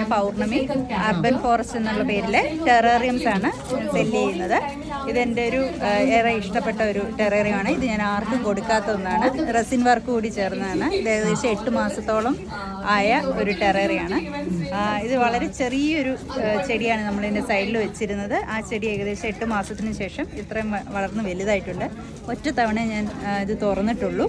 പിന്നെ പൗർണമി urban forest എന്നുള്ള പേരിൽ ടെറേറിയംസ് ആണ് സെൽ ചെയ്യുന്നത്. ഇതെന്റെ ഒരു ഏറെ ഇഷ്ടപ്പെട്ട ഒരു ടെറേറിയമാണ് ഇത് ഞാൻ ആർക്കും കൊടുക്കാത്ത ഒന്നാണ്. റെസിൻ വർക്ക് കൂടി ചേർന്നതാണ്. ഇത് ഏകദേശം എട്ട് മാസത്തോളം ആയ ഒരു ടെറേറിയാണ് ഇത് വളരെ ചെറിയൊരു ചെടിയാണ് നമ്മളിതിന്റെ സൈഡിൽ വെച്ചിരുന്നത്. ആ ചെടി ഏകദേശം എട്ട് മാസത്തിന് ശേഷം ഇത്രയും വളർന്ന് വലുതായിട്ടുണ്ട്. ഒറ്റ തവണ ഞാൻ ഇത് തുറന്നിട്ടുള്ളൂ.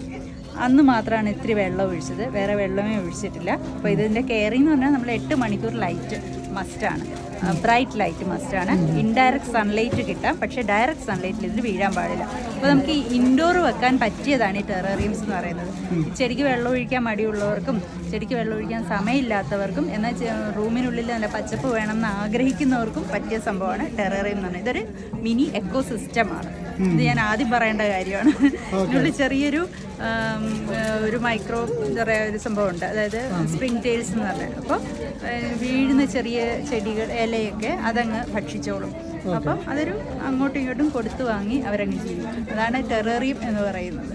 അന്ന് മാത്രമാണ് ഇത്തിരി വെള്ളം ഒഴിച്ചത്. വേറെ വെള്ളമേ ഒഴിച്ചിട്ടില്ല. അപ്പോൾ ഇതിന്റെ കെയറിംഗ് എന്ന് പറഞ്ഞാൽ നമ്മൾ എട്ട് മണിക്കൂർ ലൈറ്റ് മസ്റ്റാണ് ബ്രൈറ്റ് ലൈറ്റ് മസ്റ്റാണ് ഇൻഡയറക്റ്റ് സൺലൈറ്റ് കിട്ടാം. പക്ഷേ ഡയറക്റ്റ് സൺലൈറ്റിൽ ഇതിന് വീഴാൻ പാടില്ല. അപ്പോൾ നമുക്ക് ഈ ഇൻഡോർ വെക്കാൻ പറ്റിയതാണ് ഈ ടെററിയംസ് എന്ന് പറയുന്നത്. ചെടിക്ക് വെള്ളം ഒഴിക്കാൻ മടിയുള്ളവർക്കും ചെടിക്ക് വെള്ളം ഒഴിക്കാൻ സമയമില്ലാത്തവർക്കും എന്നാൽ റൂമിനുള്ളിൽ നല്ല പച്ചപ്പ് വേണമെന്ന് ആഗ്രഹിക്കുന്നവർക്കും പറ്റിയ സംഭവമാണ് ടെററിയം എന്ന് പറയുന്നത് ഇതൊരു മിനി എക്കോ സിസ്റ്റമാണ് ഇത് ഞാൻ ആദ്യം പറയേണ്ട കാര്യമാണ്. ഇതിനുള്ളിൽ ചെറിയൊരു ഒരു മൈക്രോ എന്താ പറയുക ഒരു സംഭവമുണ്ട്. അതായത് സ്പ്രിംഗ് ടെയിൽസ് എന്ന് പറഞ്ഞാൽ അപ്പോൾ വീഴുന്ന ചെറിയ ചെടികൾ ഇലയൊക്കെ അതങ്ങ് ഭക്ഷിച്ചോളും. അപ്പം അതൊരു അങ്ങോട്ടും ഇങ്ങോട്ടും കൊടുത്തു വാങ്ങി അവരങ്ങ് ജീവിക്കും. അതാണ് ടെററിയം എന്ന് പറയുന്നത്.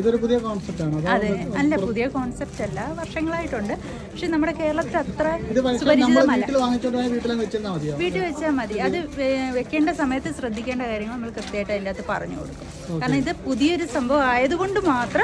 ഇതൊരു പുതിയ കോൺസെപ്റ്റ് അതെ അല്ല പുതിയ കോൺസെപ്റ്റ് അല്ല. വർഷങ്ങളായിട്ടുണ്ട്. പക്ഷെ നമ്മുടെ കേരളത്തിൽ അത്ര സുപരിചിതമല്ല. വീട്ടിൽ വെച്ചാൽ മതി. അത് വെക്കേണ്ട സമയത്ത് ശ്രദ്ധിക്കേണ്ട കാര്യങ്ങൾ നമ്മൾ കൃത്യമായിട്ട് അതിന്റെ അകത്ത് പറഞ്ഞു കൊടുക്കും. കാരണം ഇത് പുതിയൊരു സംഭവം ആയതുകൊണ്ട് മാത്രം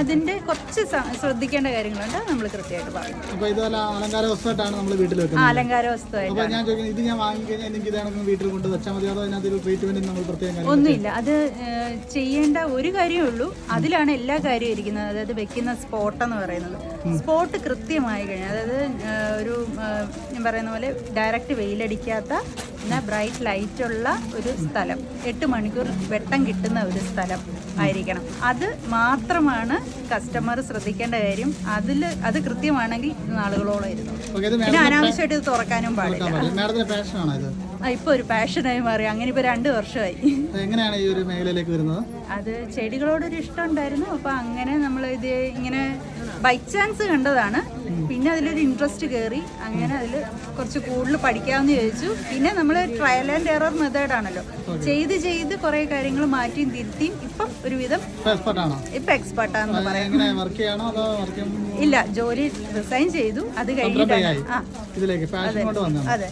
അതിന്റെ കുറച്ച് ശ്രദ്ധിക്കേണ്ട കാര്യങ്ങളുണ്ട് നമ്മൾ കൃത്യമായിട്ട് പറയും. അപ്പോൾ ഇതുപോലെ അലങ്കാര വസ്തുവായിട്ടാണ് നമ്മൾ വീട്ടിൽ വെക്കുന്നത്. അലങ്കാര വസ്തുവായിട്ട് അപ്പോൾ ഞാൻ ചോദിക്കുന്നത് ഇത് ഞാൻ വാങ്ങിക്കഴിഞ്ഞാൽ എനിക്ക് വീട്ടിൽ കൊണ്ട് വെച്ചാൽ മതി അതോ അതിനകത്തൊരു ട്രീറ്റ്മെന്റ് നമ്മൾ പ്രത്യേകം ഒന്നുമില്ല. അത് ചെയ്യേണ്ട ഒരു കാര്യമേ ഉള്ളൂ. അതിലാണ് എല്ലാ കാര്യവും ഇരിക്കുന്നത്. അതായത് വെക്കുന്ന സ്പോട്ട് എന്ന് പറയുന്നത്. സ്പോട്ട് കൃത്യമായി കഴിഞ്ഞാൽ അതായത് ഒരു ഞാൻ പറയുന്ന പോലെ ഡയറക്റ്റ് വെയിലടിക്കാത്ത എന്നാൽ ബ്രൈറ്റ് ലൈറ്റ് ഉള്ള ഒരു സ്ഥലം. എട്ട് മണിക്കൂർ വെട്ടം കിട്ടുന്ന ഒരു സ്ഥലം ആയിരിക്കണം. അത് മാത്രമാണ് കസ്റ്റമർ ശ്രദ്ധിക്കേണ്ട കാര്യം അതിൽ അത് കൃത്യമാണെങ്കിൽ നാളുകളോളം ഇരുന്നു. പിന്നെ അനാവശ്യമായിട്ട് ഇത് തുറക്കാനും പാടില്ല. ഇപ്പൊ ഒരു പാഷനായി മാറി. അങ്ങനെ ഇപ്പൊ രണ്ടു വർഷമായി. എങ്ങനെയാണ് ഈ ഒരു മേഖലയിലേക്ക് വരുന്നത്? അത് ചെടികളോടൊരു ഇഷ്ടം ഉണ്ടായിരുന്നു. അപ്പൊ അങ്ങനെ നമ്മൾ ഇത് ഇങ്ങനെ ബൈ ചാൻസ് കണ്ടതാണ്. പിന്നെ അതിലൊരു ഇൻട്രസ്റ്റ് കയറി അങ്ങനെ അതിൽ കുറച്ച് കൂടുതൽ പഠിക്കാമെന്ന് ചോദിച്ചു പിന്നെ നമ്മൾ ട്രയൽ ആൻഡ് എറർ മെത്തേഡാണല്ലോ ചെയ്ത് ചെയ്ത് കുറെ കാര്യങ്ങൾ മാറ്റിയും തിരുത്തിയും ഇപ്പം ഒരുവിധം ഇപ്പം എക്സ്പെർട്ടാന്ന് പറയാം. ഇല്ല ജോലി റിസൈൻ ചെയ്തു. അത് കഴിഞ്ഞിട്ടാണ്. അതെ.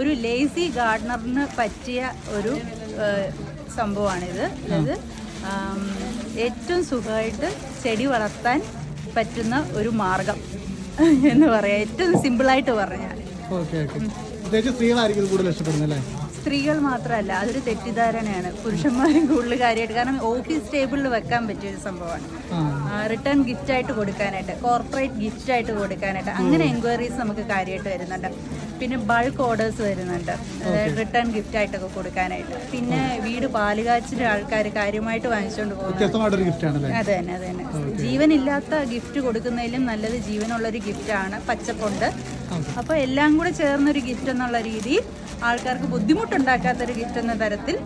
ഒരു ലേസി ഗാർഡനറിന് പറ്റിയ ഒരു സംഭവമാണിത്. അതായത് ഏറ്റവും സുഖമായിട്ട് ചെടി വളർത്താൻ പറ്റുന്ന ഒരു മാർഗം എന്ന് പറയാം. ഏറ്റവും സിമ്പിളായിട്ട് പറയാം സ്ത്രീകൾ മാത്രമല്ല അതൊരു തെറ്റിദ്ധാരണയാണ്. പുരുഷന്മാരും കൂടുതൽ കാര്യമായിട്ട്. കാരണം ഓഫീസ് ടേബിളിൽ വെക്കാൻ പറ്റിയ ഒരു സംഭവമാണ്. റിട്ടേൺ ഗിഫ്റ്റ് ആയിട്ട് കൊടുക്കാനായിട്ട് കോർപ്പറേറ്റ് ഗിഫ്റ്റ് ആയിട്ട് കൊടുക്കാനായിട്ട് അങ്ങനെ എൻക്വയറീസ് നമുക്ക് കാര്യമായിട്ട് വരുന്നുണ്ട്. പിന്നെ ബൾക്ക് ഓർഡേഴ്സ് വരുന്നുണ്ട്. അതായത് റിട്ടേൺ ഗിഫ്റ്റ് ആയിട്ടൊക്കെ കൊടുക്കാനായിട്ട്. പിന്നെ വീട് പാലുകാച്ചിന്റെ ആൾക്കാർ കാര്യമായിട്ട് വാങ്ങിച്ചുകൊണ്ട് പോകുന്നത്. അതെ തന്നെ അതെ തന്നെ ജീവനില്ലാത്ത ഗിഫ്റ്റ് കൊടുക്കുന്നതിലും നല്ലത് ജീവനുള്ളൊരു ആണ്. പച്ചപ്പുണ്ട്. അപ്പോൾ എല്ലാം കൂടെ ചേർന്നൊരു ഗിഫ്റ്റ് എന്നുള്ള രീതിയിൽ ആൾക്കാർക്ക് ബുദ്ധിമുട്ടുണ്ടാക്കാത്തൊരു ഗിഫ്റ്റ് എന്ന തരത്തിൽ